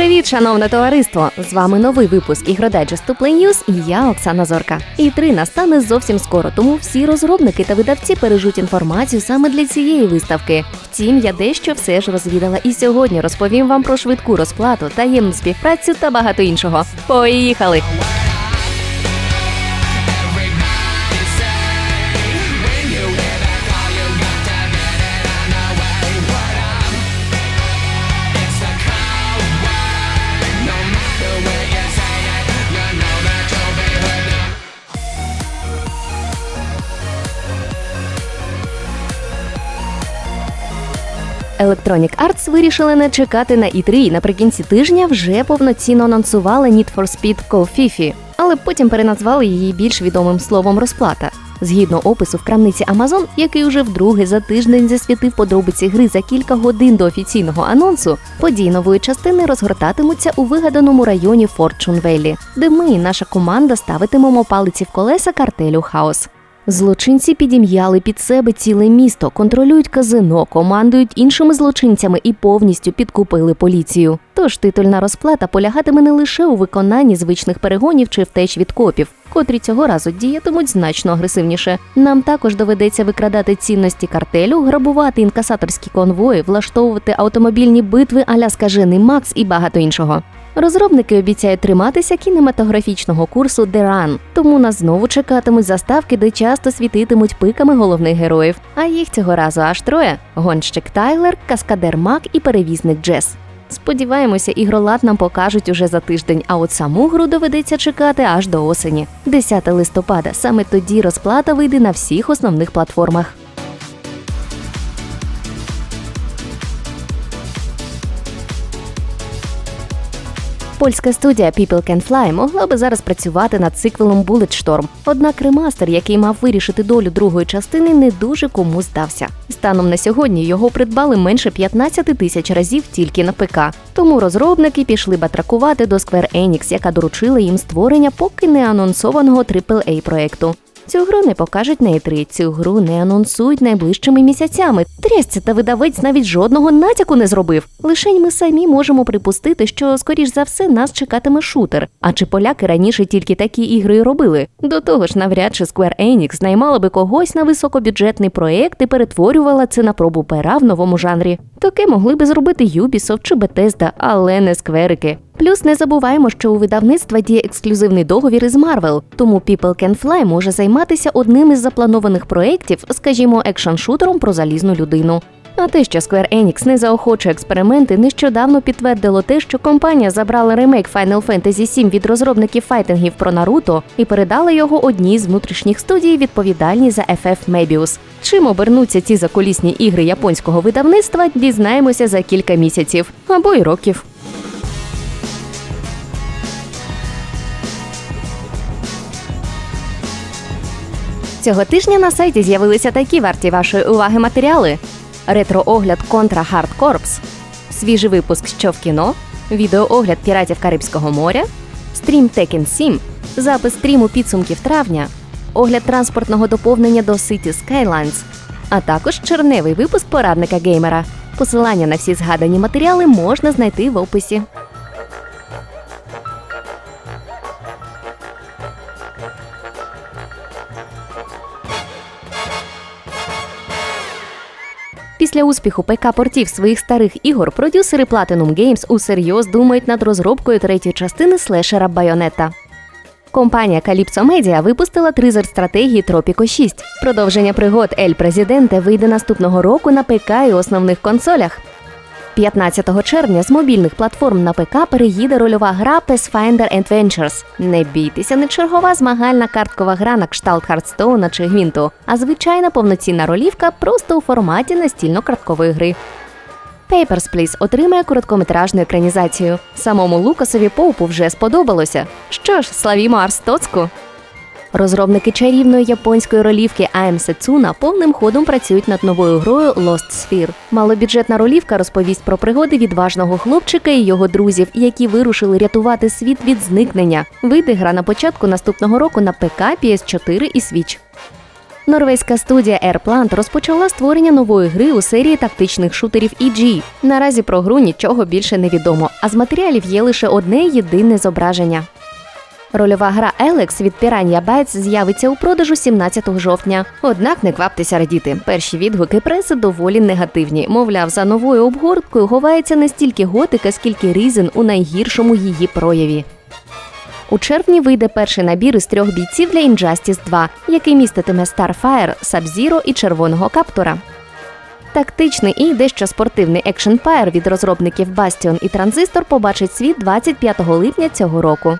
Привіт, шановне товариство! З вами новий випуск ігродайджесту Play News і я Оксана Зорка. І три настане зовсім скоро, тому всі розробники та видавці пережуть інформацію саме для цієї виставки. Втім, я дещо все ж розвідала і сьогодні розповім вам про швидку розплату, таємну співпрацю та багато іншого. Поїхали! Electronic Arts вирішили не чекати на E3 і наприкінці тижня вже повноцінно анонсували Need for Speed Call Fifi, але потім переназвали її більш відомим словом розплата. Згідно опису в крамниці Amazon, який уже вдруге за тиждень засвітив подробиці гри за кілька годин до офіційного анонсу, події нової частини розгортатимуться у вигаданому районі Fortune Valley, де ми, наша команда, ставитимемо палиці в колеса картелю Хаос. Злочинці підім'яли під себе ціле місто, контролюють казино, командують іншими злочинцями і повністю підкупили поліцію. Тож титульна розплата полягатиме не лише у виконанні звичних перегонів чи втеч від копів, котрі цього разу діятимуть значно агресивніше. Нам також доведеться викрадати цінності картелю, грабувати інкасаторські конвої, влаштовувати автомобільні битви аля скажений Макс і багато іншого. Розробники обіцяють триматися кінематографічного курсу The Run, тому нас знову чекатимуть заставки, де часто світитимуть пиками головних героїв. А їх цього разу аж троє: гонщик Тайлер, каскадер Мак і перевізник Джес. Сподіваємося, ігролад нам покажуть уже за тиждень, а от саму гру доведеться чекати аж до осені. 10 листопада. Саме тоді розплата вийде на всіх основних платформах. Польська студія People Can Fly могла би зараз працювати над циквелом Bulletstorm. Однак ремастер, який мав вирішити долю другої частини, не дуже кому здався. Станом на сьогодні його придбали менше 15 тисяч разів тільки на ПК. Тому розробники пішли батракувати до Square Enix, яка доручила їм створення поки не анонсованого AAA проекту. Цю гру не покажуть на E3, цю гру не анонсують найближчими місяцями. Трясця та видавець навіть жодного натяку не зробив. Лишень ми самі можемо припустити, що скоріш за все нас чекатиме шутер. А чи поляки раніше тільки такі ігри робили? До того ж, навряд чи Square Enix наймала би когось на високобюджетний проект і перетворювала це на пробу пера в новому жанрі. Таке могли би зробити Ubisoft чи Bethesda, але не скверики. Плюс не забуваємо, що у видавництва діє ексклюзивний договір із Marvel, тому People Can Fly може займатися одним із запланованих проєктів, скажімо, екшн-шутером про залізну людину. А те, що Square Enix не заохочує експерименти, нещодавно підтвердило те, що компанія забрала ремейк Final Fantasy VII від розробників файтингів про Наруто і передала його одній з внутрішніх студій, відповідальній за FF Mebius. Чим обернуться ці закулісні ігри японського видавництва, дізнаємося за кілька місяців або й років. Цього тижня на сайті з'явилися такі варті вашої уваги матеріали: ретро-огляд Contra Hard Corps, свіжий випуск Що в кіно, відеоогляд піратів Карибського моря, стрім Tekken 7, запис стріму підсумків травня, огляд транспортного доповнення до City Skylines, а також черневий випуск порадника геймера. Посилання на всі згадані матеріали можна знайти в описі. Після успіху ПК-портів своїх старих ігор продюсери Platinum Games усерйоз думають над розробкою третьої частини слешера Байонета. Компанія Calypso Media випустила тризер стратегії Tropico 6. Продовження пригод Ель Президенте вийде наступного року на ПК і основних консолях. 15 червня з мобільних платформ на ПК переїде рольова гра Pathfinder Adventures. Не бійтеся, не чергова змагальна карткова гра на кшталт Хардстоуна чи Гвінту, а звичайна повноцінна ролівка просто у форматі настільно-карткової гри. Papers, Please отримає короткометражну екранізацію. Самому Лукасові Поупу вже сподобалося. Що ж, славімо Арстоцьку! Розробники чарівної японської ролівки AM Setsuna повним ходом працюють над новою грою Lost Sphere. Малобюджетна ролівка розповість про пригоди відважного хлопчика і його друзів, які вирушили рятувати світ від зникнення. Вийде гра на початку наступного року на ПК, PS4 і Switch. Норвезька студія Airplant розпочала створення нової гри у серії тактичних шутерів EG. Наразі про гру нічого більше не відомо, а з матеріалів є лише одне єдине зображення. Рольова гра Елекс від Piranha Bytes з'явиться у продажу 17 жовтня. Однак не кваптеся радіти. Перші відгуки преси доволі негативні. Мовляв, за новою обгорткою ховається не стільки готика, скільки різен у найгіршому її прояві. У червні вийде перший набір із трьох бійців для Injustice 2, який міститиме Starfire, Sub-Zero і червоного каптура. Тактичний і дещо спортивний екшн Fire від розробників Bastion і Transistor побачить світ 25 липня цього року.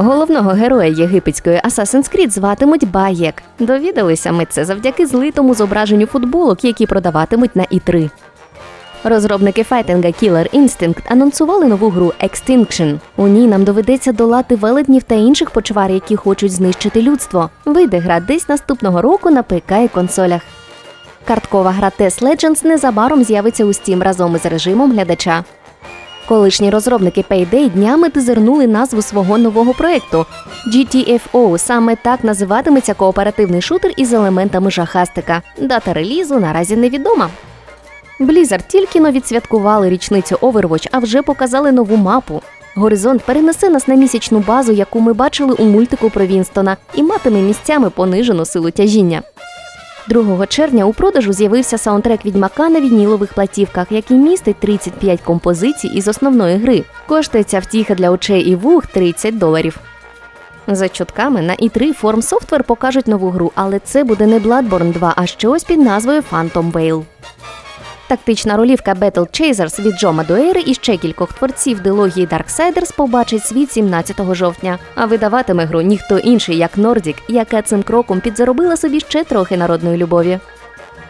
Головного героя єгипетської Assassin's Creed зватимуть Баєк. Довідалися ми це завдяки злитому зображенню футболок, які продаватимуть на І3. Розробники файтинга Killer Instinct анонсували нову гру Extinction. У ній нам доведеться долати велетнів та інших почвар, які хочуть знищити людство. Вийде гра десь наступного року на ПК і консолях. Карткова гра Test Legends незабаром з'явиться у Steam разом із режимом глядача. Колишні розробники Payday днями тизернули назву свого нового проекту GTFO. Саме так називатиметься кооперативний шутер із елементами жахастика. Дата релізу наразі невідома. Blizzard тільки но відсвяткували річницю Overwatch, а вже показали нову мапу. Горизонт перенесе нас на місячну базу, яку ми бачили у мультику про Вінстона, і матиме місцями понижену силу тяжіння. 2 червня у продажу з'явився саундтрек відьмака на вінілових платівках, який містить 35 композицій із основної гри. Коштує ця втіха для очей і вух 30 доларів. За чутками на E3 Form Software покажуть нову гру, але це буде не Bloodborne 2, а щось під назвою Phantom Veil. Тактична ролівка Battle Chasers від Джо Мадуери і ще кількох творців дилогії Darksiders побачить світ 17 жовтня. А видаватиме гру ніхто інший, як Нордік, яка цим кроком підзаробила собі ще трохи народної любові.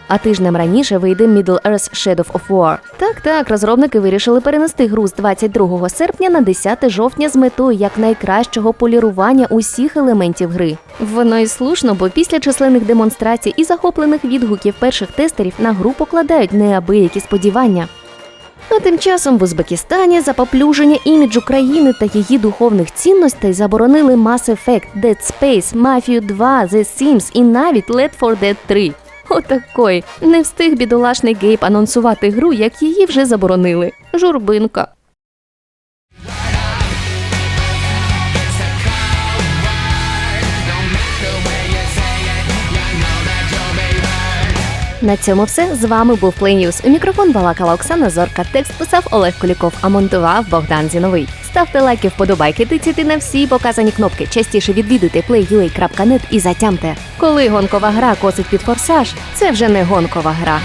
А тижнем раніше вийде Middle Earth Shadow of War. Так, так, розробники вирішили перенести гру з 22 серпня на 10 жовтня з метою якнайкращого полірування усіх елементів гри. Воно і слушно, бо після численних демонстрацій і захоплених відгуків перших тестерів на гру покладають неабиякі сподівання. А тим часом в Узбекистані за поплюження іміджу країни та її духовних цінностей заборонили Mass Effect, Dead Space, Mafia 2, The Sims і навіть Left 4 Dead 3. Отакой. Не встиг бідолашний Гейб анонсувати гру, як її вже заборонили. Журбинка. На цьому все. З вами був Плейнюс. У мікрофон балакала Оксана Зорка. Текст писав Олег Куліков, а монтував Богдан Зіновий. Ставте лайки, вподобайки, тицяйте на всі показані кнопки. Частіше відвідуйте playua.net і затямте. Коли гонкова гра косить під форсаж, це вже не гонкова гра.